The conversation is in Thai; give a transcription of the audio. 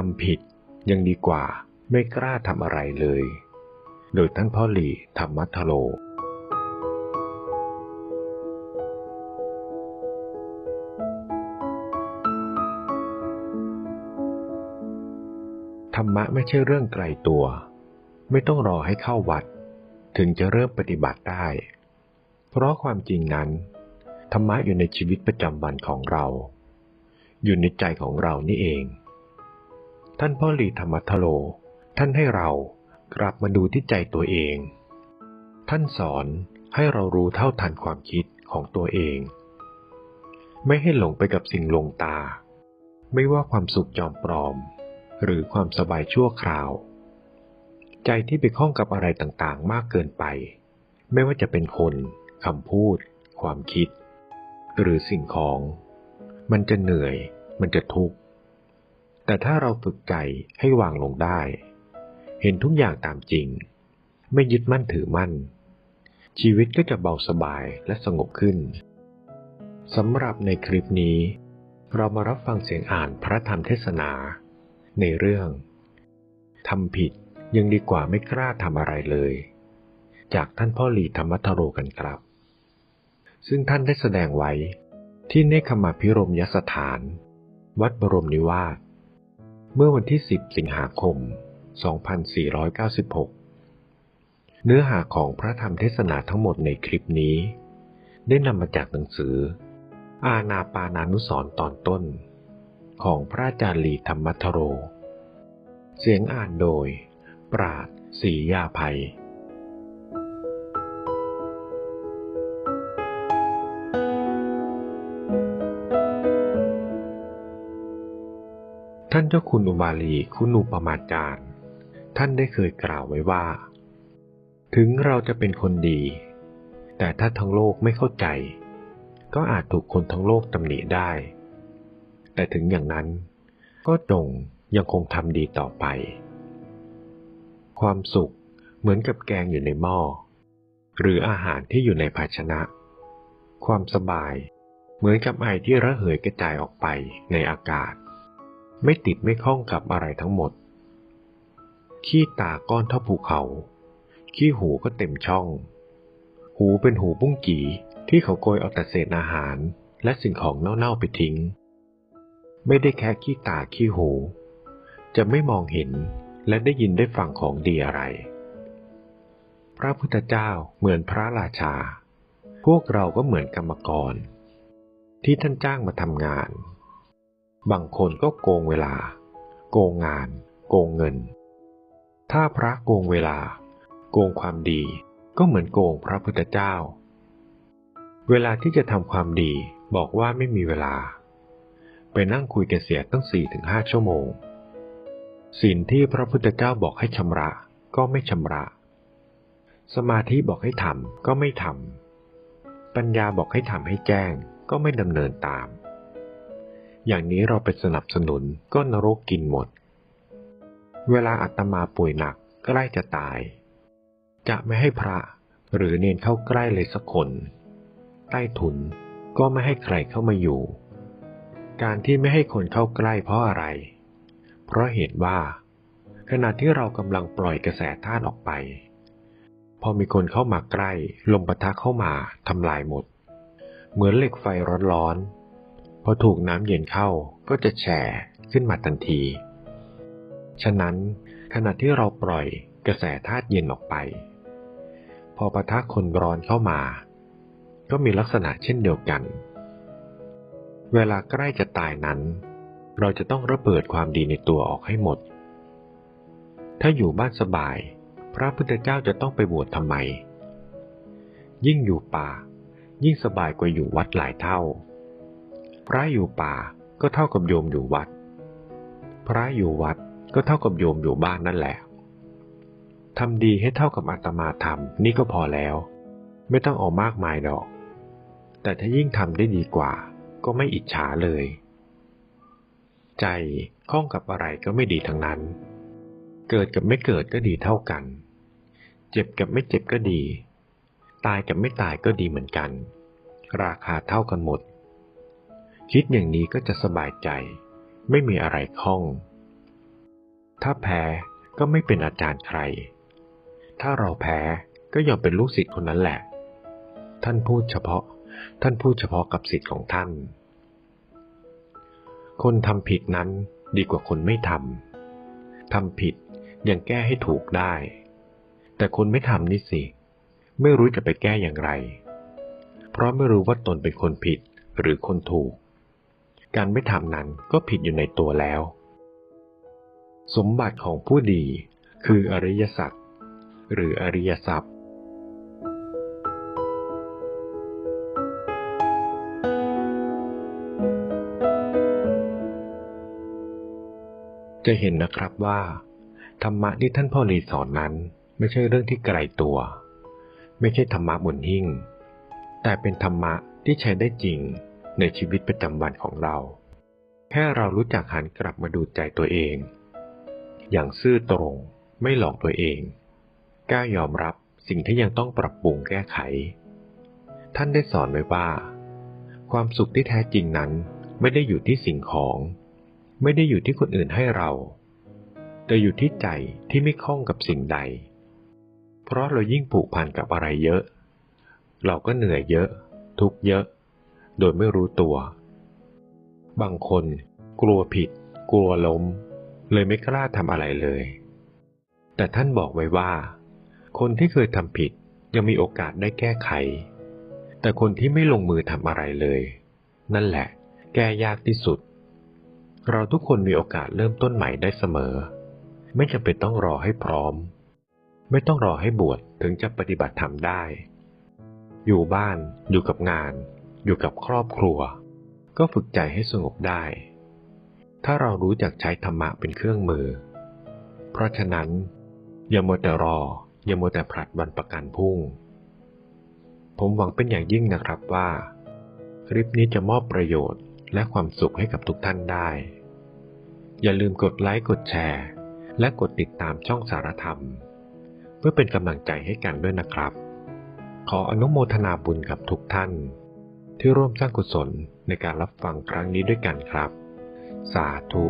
ทำผิดยังดีกว่าไม่กล้าทำอะไรเลย โดยท่านพ่อหลีธรรมัทโลธรรมะไม่ใช่เรื่องไกลตัว ไม่ต้องรอให้เข้าวัด ถึงจะเริ่มปฏิบัติได้ เพราะความจริงนั้น ธรรมะอยู่ในชีวิตประจำวันของเรา อยู่ในใจของเรานี่เอง ท่านพ่อหลีธรรมัทโล ท่านให้เรากลับมาดูที่ใจตัวเอง ท่านสอนให้เรารู้เท่าทันความคิดของตัวเอง ไม่ให้หลงไปกับสิ่งลงตา ไม่ว่าความสุขจอมปลอม หรือความสบายชั่วคราว ใจที่ไปคล้องกับอะไรต่างๆ มากเกินไป ไม่ว่าจะเป็นคนคำพูด ความคิด หรือสิ่งของ มันจะเหนื่อย มันจะทุกข์ แต่ถ้าเราฝึกใจให้วางลงได้ เห็นทุกอย่างตามจริง ไม่ยึดมั่นถือมั่น ชีวิตก็จะเบาสบายและสงบขึ้นสำหรับในคลิปนี้ เรามารับฟังเสียงอ่านพระธรรมเทศนา ในเรื่องทำผิดยังดีกว่าไม่กล้าทำอะไรเลย จากท่านพ่อหลีธรรมัทโรกันครับ ซึ่งท่านได้แสดงไว้ที่เนคขมาพิรมยสถาน วัดบรมนิวาส เมื่อวันที่ 10 สิงหาคม 2496 เนื้อหาของพระธรรมเทศนาทั้งหมดในคลิปนี้ ได้นำมาจากหนังสือ อาณาปานานุสรตอนต้น ของพระอาจารย์ลีธรรมัทโร เสียงอ่านโดย ปราดศรียาภัย ท่านเจ้าคุณอุมาลีคุณูปมาจารย์ ท่านได้เคยกล่าวไว้ว่า ถึงเราจะเป็นคนดี แต่ถ้าทั้งโลกไม่เข้าใจ ก็อาจถูกคนทั้งโลกตำหนิได้ แต่ถึงอย่างนั้น ก็จงยังคงทำดีต่อไป ความสุขเหมือนกับแกงอยู่ในหม้อ หรืออาหารที่อยู่ในภาชนะ ความสบายเหมือนกับไอที่ระเหยกระจายออกไปในอากาศ ไม่ติดไม่คล้องกับอะไรทั้งหมด ขี้ตาก้อนเท่าภูเขา ขี้หูก็เต็มช่อง หูเป็นหูบุ้งกีที่เขาโกยเอาแต่เศษอาหาร และสิ่งของเน่าๆไปทิ้ง ไม่ได้แค่ขี้ตาขี้หู จะไม่มองเห็นและได้ยินได้ฟังของดีอะไร พระพุทธเจ้าเหมือนพระราชา พวกเราก็เหมือนกรรมกร ที่ท่านจ้างมาทำงาน บางคนก็โกงเวลา โกงงาน โกงเงิน ถ้าพระโกงเวลา โกงความดีก็เหมือนโกงพระพุทธเจ้า เวลาที่จะทำความดีบอกว่าไม่มีเวลา ไปนั่งคุยกันเสียตั้งสี่ถึงห้าชั่วโมงสินที่พระพุทธเจ้าบอกให้ชำระก็ไม่ชำระ สมาธิบอกให้ทำก็ไม่ทำปัญญาบอกให้ทำให้แจ้งก็ไม่ดำเนินตาม อย่างนี้เราไปสนับสนุนก็นรกกินหมด เวลาอาตมาป่วยหนักใกล้จะตาย จะไม่ให้พระหรือเนนเข้าใกล้เลยสักคน ใต้ถุนก็ไม่ให้ใครเข้ามาอยู่ การที่ไม่ให้คนเข้าใกล้เพราะอะไร เพราะเหตุว่า ขณะที่เรากำลังปล่อยกระแสธาตุออกไป พอมีคนเข้ามาใกล้ ลมปะทะเข้ามาทำลายหมด เหมือนเหล็กไฟร้อนๆ พอถูกน้ำเย็นเข้าก็จะแฉขึ้นมาทันที ฉะนั้นขณะที่เราปล่อยกระแสธาตุเย็นออกไป พอปะทะคนร้อนเข้ามา ก็มีลักษณะเช่นเดียวกัน เวลาใกล้จะตายนั้น เราจะต้องระเบิดความดีในตัวออกให้หมด ถ้าอยู่บ้านสบาย พระพุทธเจ้าจะต้องไปบวชทำไม ยิ่งอยู่ป่า ยิ่งสบายกว่าอยู่วัดหลายเท่า พระอยู่ป่าก็เท่ากับโยมอยู่วัด พระอยู่วัดก็เท่ากับโยมอยู่บ้านนั่นแหละทำดีให้เท่ากับอาตมาทำนี่ก็พอแล้ว ไม่ต้องเอามากมายดอก แต่ถ้ายิ่งทำได้ดีกว่า ก็ไม่อิจฉาเลย ใจคล้องกับอะไรก็ไม่ดีทั้งนั้น เกิดกับไม่เกิดก็ดีเท่ากัน เจ็บกับไม่เจ็บก็ดี ตายกับไม่ตายก็ดีเหมือนกัน ราคาเท่ากันหมด คิดอย่างนี้ก็จะสบายใจ ไม่มีอะไรคล้อง ถ้าแพ้ก็ไม่เป็นอาจารย์ใคร ถ้าเราแพ้ก็ยอมเป็นลูกศิษย์คนนั้นแหละ ท่านพูดเฉพาะ ท่านพูดเฉพาะกับศิษย์ของท่าน คนทำผิดนั้นดีกว่าคนไม่ทำ ทำผิดยังแก้ให้ถูกได้ แต่คนไม่ทำนี่สิ ไม่รู้จะไปแก้อย่างไร เพราะไม่รู้ว่าตนเป็นคนผิดหรือคนถูก การไม่ทำนั้นก็ผิดอยู่ในตัวแล้ว สมบัติของผู้ดีคืออริยสัจหรืออริยทรัพย์ จะเห็นนะครับว่า ธรรมะที่ท่านพ่อรีสอนนั้นไม่ใช่เรื่องที่ไกลตัว ไม่ใช่ธรรมะบนหิ้งแต่เป็นธรรมะที่ใช้ได้จริง ในชีวิตประจำวันของเรา แค่เรารู้จักหันกลับมาดูใจตัวเอง อย่างซื่อตรงไม่หลอกตัวเองกล้ายอมรับสิ่งที่ยังต้องปรับปรุงแก้ไข ท่านได้สอนไว้ว่า ความสุขที่แท้จริงนั้นไม่ได้อยู่ที่สิ่งของ ไม่ได้อยู่ที่คนอื่นให้เรา แต่อยู่ที่ใจที่ไม่คล้องกับสิ่งใด เพราะเรายิ่งผูกพันกับอะไรเยอะ เราก็เหนื่อยเยอะ ทุกข์เยอะ โดยไม่รู้ตัว บางคนกลัวผิด กลัวล้ม เลยไม่กล้าทำอะไรเลย แต่ท่านบอกไว้ว่า คนที่เคยทำผิดยังมีโอกาสได้แก้ไข แต่คนที่ไม่ลงมือทำอะไรเลย นั่นแหละ แก้ยากที่สุด เราทุกคนมีโอกาสเริ่มต้นใหม่ได้เสมอ ไม่จำเป็นต้องรอให้พร้อม ไม่ต้องรอให้บวชถึงจะปฏิบัติธรรมได้ อยู่บ้านอยู่กับงาน อยู่กับครอบครัว ก็ฝึกใจให้สงบได้ ถ้าเรารู้จักใช้ธรรมะเป็นเครื่องมือ เพราะฉะนั้น อย่ามัวแต่รอ อย่ามัวแต่ผลัดวันประกันพรุ่ง ผมหวังเป็นอย่างยิ่งนะครับว่า คลิปนี้จะมอบประโยชน์และความสุขให้กับทุกท่านได้ อย่าลืมกดไลค์กดแชร์ และกดติดตามช่องสารธรรม เพื่อเป็นกำลังใจให้กันด้วยนะครับขออนุโมทนาบุญกับทุกท่าน ที่ร่วมสร้างกุศลในการรับฟังครั้งนี้ด้วยกันครับ สาธุ